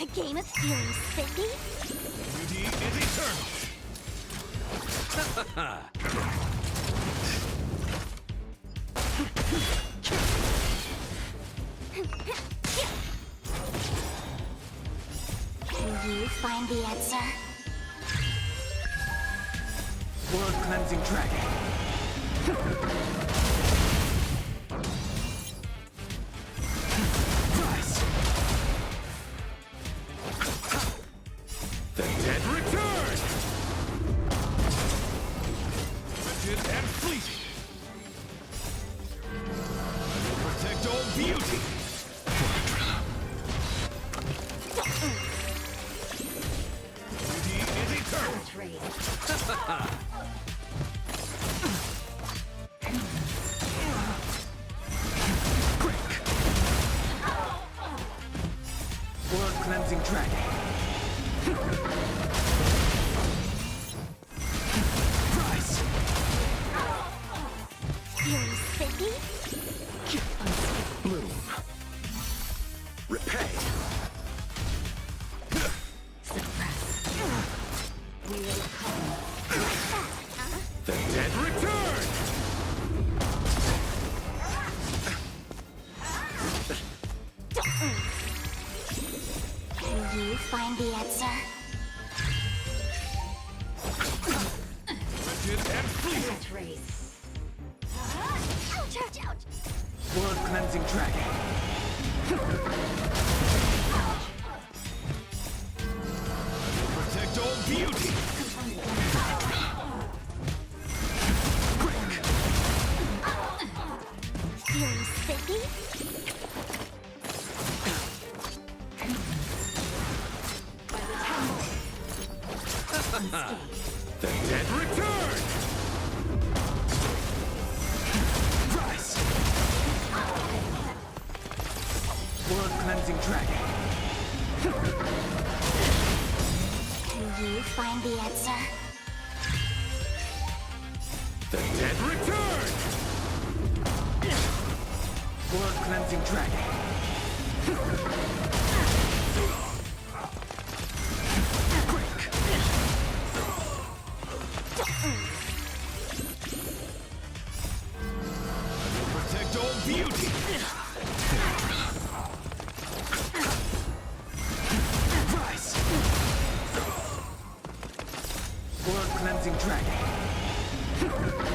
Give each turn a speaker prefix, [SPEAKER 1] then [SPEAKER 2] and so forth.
[SPEAKER 1] A game of fury, Cindy?
[SPEAKER 2] Beauty is eternal.
[SPEAKER 1] Can you find the answer?
[SPEAKER 2] World cleansing dragon. The dead return. Rigid and fleeting. I will protect all beauty. Beauty is eternal. Blood cleansing dragon. Rise.
[SPEAKER 1] Fury, Cindy?
[SPEAKER 2] Bloom. Repay.
[SPEAKER 1] Find the answer?
[SPEAKER 2] Rigid and fleeting.
[SPEAKER 1] Trace. Ouch, ouch, ouch!
[SPEAKER 2] Blood cleansing dragon. Protect all beauty.
[SPEAKER 1] Fury, Cindy?
[SPEAKER 2] The dead return. Rise. Blood cleansing dragon.
[SPEAKER 1] Can you find the answer?
[SPEAKER 2] The dead return. Blood cleansing dragon. Ha ha ha!